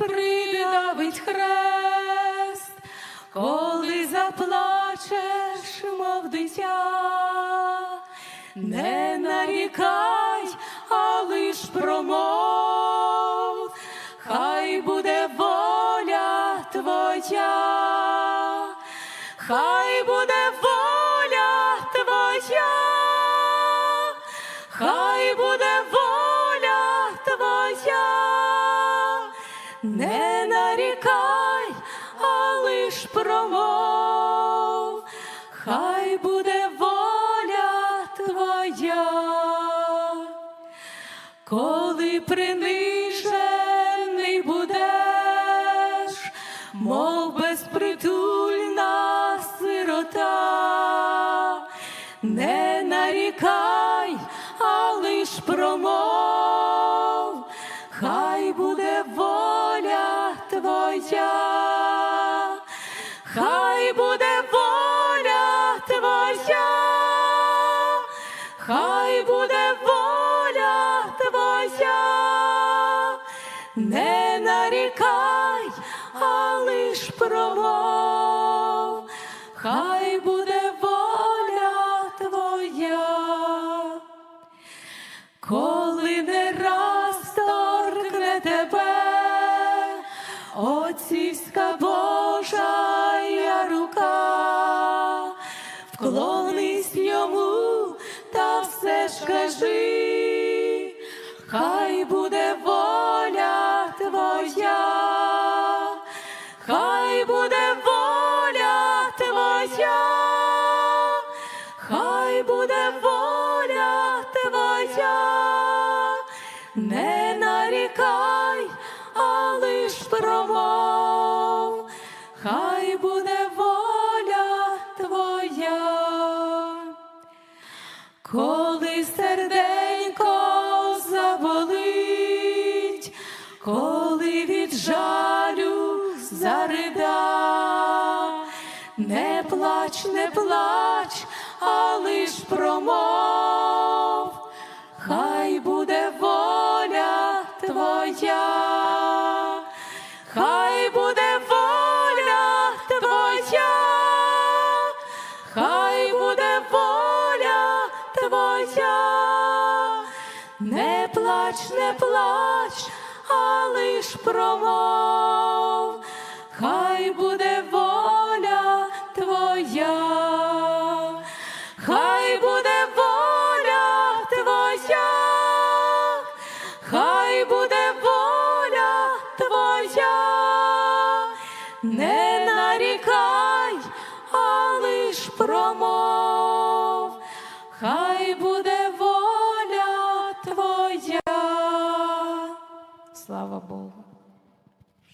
придавить хрест, коли заплачеш, мов дитя, не нарікай, а лиш промов, хай буде воля твоя, хай не нарікай, а лиш промов, хай буде воля твоя, коли принижений будеш, мов безпритульна сирота, не нарікай, а лиш промов, хай буде воля твоя, хай буде воля твоя, хай буде воля твоя, не нарікай, а лиш промов, хай буде отцівська Божа рука, вклонись йому та все ж кажи, хай буде воля твоя, хай буде воля твоя, хай буде воля твоя, не Коли серденько заболить, коли від жалю зарида, не плач, не плач, а лиш промов, хай буде воля твоя, твоя, не плач, не плач, а лиш промов, хай буде воля твоя, хай буде воля твоя, хай буде воля твоя, не нарікай, а лиш промов, Слава Богу.